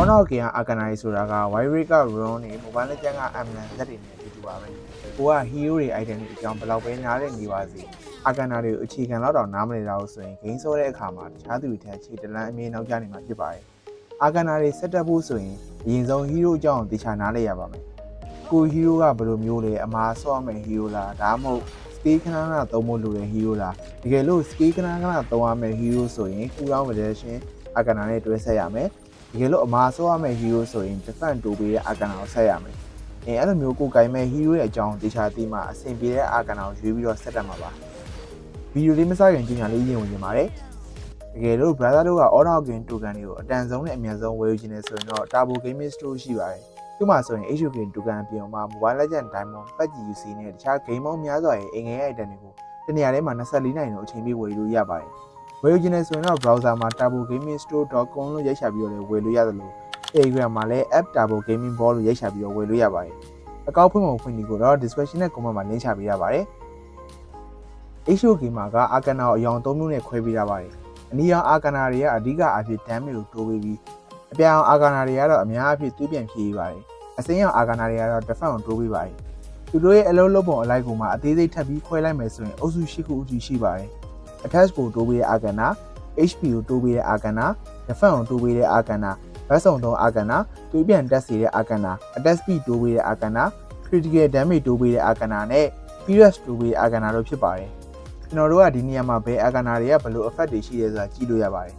on out game အာကနာရီဆိုတာက Wyrick က Ron နဲ့ Mobile Legends က Amlan ဇက်တွေနဲ့အတူတူပါပဲကိုက hero တွေ item တွေအကြောင်းဘယ်လောက်ပဲနားလည်နေပါစေအာကနာတွေကိုအခြေခံတော့တော့နားမလည်တော့ဆိုရင် game ဆောတဲ့အခါမှာတခြားသူတွေထက်ခြေတလန်းအမြင်နောက်ကျနေမှာဖြစ်ပါတယ်အာကနာတွေ set up ဖို့ဆိုရင်အရင်ဆုံး hero အကြောင်းကိုတခြားနားလည်ရပါမယ်ကို hero ကဘယ်လိုမျိုးလဲအမှားဆော့ရမယ့် hero လားဒါမှမဟုတ် skill ခဏခဏသုံးဖို့လိုတဲ့ hero လားတကယ်လို့ skill ခဏခဏသုံးရမယ့် hero ဆိုရင် cooldown reduction အာကနာနဲ့တွဲဆက်ရမယ် တကယ်လို့အမှားဆော့ရမယ့် hero ဆိုရင် defense တိုးပေးတဲ့အာကနာကိုဆက်ရမယ်အဲအဲ့လိုမျိုးကိုယ်ကိုင်မဲ့ hero ရဲ့အကြောင်းတခြားသိမှအဆင်ပြေတဲ့အာကနာကိုရွေးပြီးတော့ဆက်တတ်မှာပါဗီဒီယိုလေးမစခင်ကြည့်ညာလေးရင်ဝင်နေပါတယ်တကယ်လို့ brother တို့က order game token တွေကိုအတန်ဆုံးနဲ့အမြန်ဆုံးဝယ်ယူခြင်းနဲ့ဆိုရင်တော့ Turbo Gaming Store ရှိပါတယ်ဒီမှာဆိုရင် HUK token အပြင်မှာ Mobile Legends Diamond Patch UC နဲ့တခြား game ပေါင်းများစွာရဲ့အင်ငယ် item တွေကိုတနေရာထဲမှာ24နိုင်တော့အချိန်ပြည့်ဝယ်လို့ရပါတယ် ဝယ်ယူခြင်းနဲ့ဆိုရင်တော့ browser မှာ turbogamingstore.com လို့ရိုက်ချပြီးတော့လည်းဝယ်လို့ရတယ်လို့ Telegram မှာလည်း app Turbo Gaming Ball လို့ရိုက်ချပြီးတော့ဝယ်လို့ရပါတယ်အကောက်ဖွင့်ပုံဖွင့်ဒီကိုတော့ description နဲ့ comment မှာ link ချပေးရပါတယ် HOK မှာကအာကနာကိုအယောင်၃မျိုးနဲ့ခွဲပေးရပါတယ်အနီရောင်အာကနာတွေကအဓိကအဖြစ် damage ကိုတိုးပေးပြီးအပြောင်အာကနာတွေကတော့အများအဖြစ်သွေးပြန်ဖြည့်ပေးပါတယ်အစိမ်းရောင်အာကနာတွေကတော့ defense ကိုတိုးပေးပါတယ်သူတို့ရဲ့အလုံးလုံးပုံအလိုက်ကိုမှအသေးစိတ်ထပ်ပြီးခွဲလိုက်မယ်ဆိုရင်အုပ်စု၈ခုအထိရှိပါတယ် attach ကိုတိုးပေးတဲ့အာကနာ HP ကိုတိုးပေးတဲ့အာကနာ defense ကိုတိုးပေးတဲ့အာကနာဘတ်စုံသုံးအာကနာသွေးပြန်တက်စေတဲ့အာကနာ attack speed တိုးပေးတဲ့အာကနာ critical damage တိုးပေးတဲ့အာကနာနဲ့ furious တိုးပေးတဲ့အာကနာတို့ဖြစ်ပါတယ်ကျွန်တော်တို့ကဒီနေရာမှာဘယ်အာကနာတွေကဘယ်လို effect တွေရှိရဲဆိုတာကြည့်လို့ရပါတယ်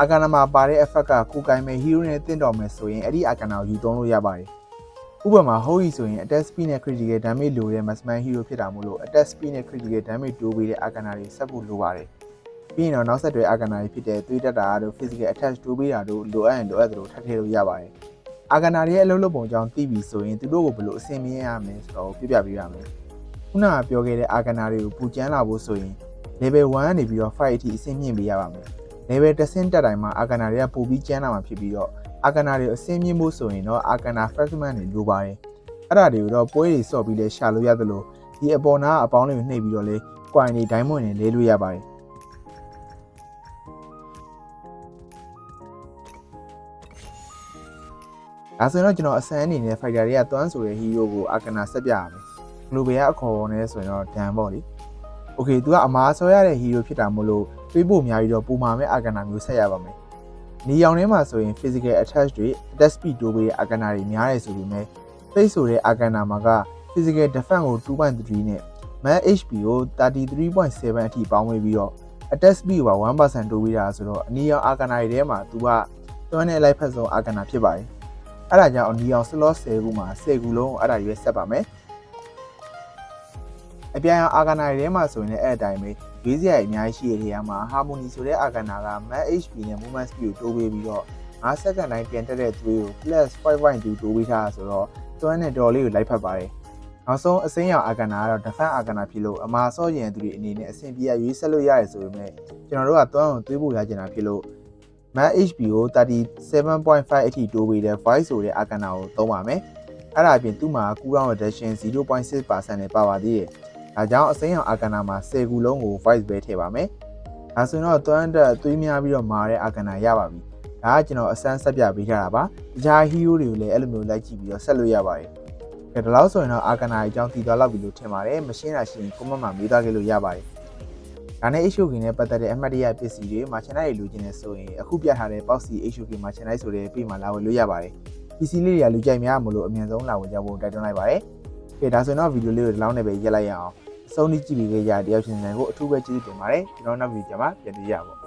အာကနာမှာပါတဲ့ effect ကကိုယ်ကိုင်မဲ့ hero နဲ့တင့်တော်မယ်ဆိုရင်အဲ့ဒီအာကနာကိုယူသုံးလို့ရပါတယ် ဥပမာ Holy ဆိုရင် attack speed နဲ့ critical damage လိုတဲ့ maximum hero ဖြစ်တာမို့လို့ attack speed နဲ့ critical damage တိုးပေးတဲ့အာကနာတွေဆက်ဖို့လိုပါတယ်ပြီးရင်တော့နောက်ဆက်တွဲအာကနာတွေဖြစ်တဲ့သွေးတက်တာတို့ physical attack တိုးပေးတာတို့လိုအပ်ရင်လိုအပ်သလိုထပ်ထည့်လို့ရပါတယ်အာကနာတွေရဲ့အလုပ်လုပ်ပုံကြောင့်သိပြီဆိုရင်သူတို့ကိုဘယ်လိုအဆင်ပြေရမလဲဆိုတော့ပြပြပေးရမယ်ခုနကပြောခဲ့တဲ့အာကနာတွေကိုပူကျန်းလာဖို့ဆိုရင် level 1ကနေပြီးတော့5အထိအဆင့်မြင့်ပေးရပါမယ် level 10ဆင့်တက်တိုင်းမှာအာကနာတွေကပိုပြီးကျန်းလာမှာဖြစ်ပြီးတော့ အာကနာတွေအဆင့်မြင့်ဖို့ဆိုရင်တော့အာကနာ fragment တွေလိုပါတယ်အဲ့ဒါတွေကိုတော့ပွဲတွေဆော့ပြီးလဲရှာလို့ရသလိုဒီအပေါ်နာအပေါင်းလေးကိုနှိပ်ပြီးတော့လဲ coin တွေ diamond တွေလဲလို့ရပါတယ်ဒါဆိုရင်တော့ကျွန်တော်အစမ်းအနေနဲ့ fighter တွေကတွန်းဆိုတဲ့ hero ကိုအာကနာဆက်ပြရမယ်။ global ကအခေါ်နဲ့ဆိုရင်တော့ dan ပေါ့လေ။ okay သူကအမားဆွဲရတဲ့ hero ဖြစ်တာမို့လို့တွေးဖို့များပြီးတော့ပူမာမဲ့အာကနာမျိုးဆက်ရပါမယ်။ နေရောင်ထဲမှာဆိုရင် physical attach တွေ attack speed တိုးပေးတဲ့အာကနာတွေများတယ်ဆိုပေမဲ့ face ဆိုတဲ့အာကနာမှာက physical defense ကို2.3နဲ့ man HP ကို33.7အထိပေါင်းဝေးပြီးတော့ attack speed က1%တိုးပေးတာဆိုတော့အနီရောင်အာကနာတွေထဲမှာသူကတွန်းတဲ့လိုက်ဖက်ဆုံးအာကနာဖြစ်ပါတယ်။အဲ့ဒါကြောင့်အနီရောင် slot 10ခုမှာ10ခုလုံးအဲ့ဒါရွေးဆက်ပါမယ်။အပြန်အာဂနာတွေထဲမှာဆိုရင်လည်းအဲ့အတိုင်းပဲ ရွေးစရာအများကြီးရှိတဲ့နေရာမှာ harmony ဆိုတဲ့အာဂနာက max HP နဲ့ movement speed ကိုတိုးပေးပြီးတော့5စက္ကန့်တိုင်းပြန်တက်တဲ့သွေးကို +5.2 တိုးပေးထားဆိုတော့တွန်းနဲ့တော်လေးကိုလိုက်ဖက်ပါတယ်။နောက်ဆုံးအစင်းရောင်အာဂနာကတော့ defense အာဂနာဖြစ်လို့အမာဆော့ရင်သူတွေအနေနဲ့အဆင်ပြေရွေးဆက်လို့ရတယ်ဆိုပေမဲ့ကျွန်တော်တို့ကတွန်းကိုသွေးဖို့ရချင်တာဖြစ်လို့ max HP ကို37.5အထိတိုးပေးတဲ့ voice ဆိုတဲ့အာဂနာကိုသုံးပါမယ်။အဲ့ဒါအပြင်သူ့မှာ cooldown reduction 0.6%နဲ့ပါပါသေးတယ်။ ဒါကြောင့်အစိမ်းရောင်အာကနာမှာ10ခုလုံးကို voice ပဲထည့်ပါမယ်။ဒါဆိုရင်တော့တွန်းတက်သွေးများပြီးတော့မာတဲ့အာကနာရပါပြီ။ဒါကကျွန်တော်အစမ်းဆက်ပြပေးထားတာပါ။တခြား hero တွေကိုလည်းအဲ့လိုမျိုးလိုက်ကြည့်ပြီးတော့ဆက်လို့ရပါတယ်။ကဲဒါလို့ဆိုရင်တော့အာကနာအကြောင်းသိသွားလောက်ပြီလို့ထင်ပါတယ်။မရှင်းတာရှိရင် comment မှာမေးသွားခဲ့လို့ရပါတယ်။ဒါနဲ့ HOK နဲ့ပတ်သက်တဲ့အမှတ်တရပစ္စည်းတွေမှာ channel တွေလိုချင်နေဆိုရင်အခုပြထားတဲ့ Boxy HOK မှာ channel ဆိုတဲ့ page မှာလာဝယ်လို့ရပါတယ်။ PC လေးတွေကလူကြိုက်များမလို့အမြန်ဆုံးလာဝယ်ကြဖို့တိုက်တွန်းလိုက်ပါတယ်။ ကဲဒါဆိုရင်တော့ဗီဒီယိုလေးကိုဒီလောက်နဲ့ပဲရက်လိုက်ရအောင်။အဆုံးထိကြည့်ပြီးကြရတယောက်ချင်းတိုင်းကိုအထူးပဲကျေးဇူးတင်ပါတယ်ကျွန်တော်နောက်ဗီဒီယိုမှာပြန်တွေ့ရပါ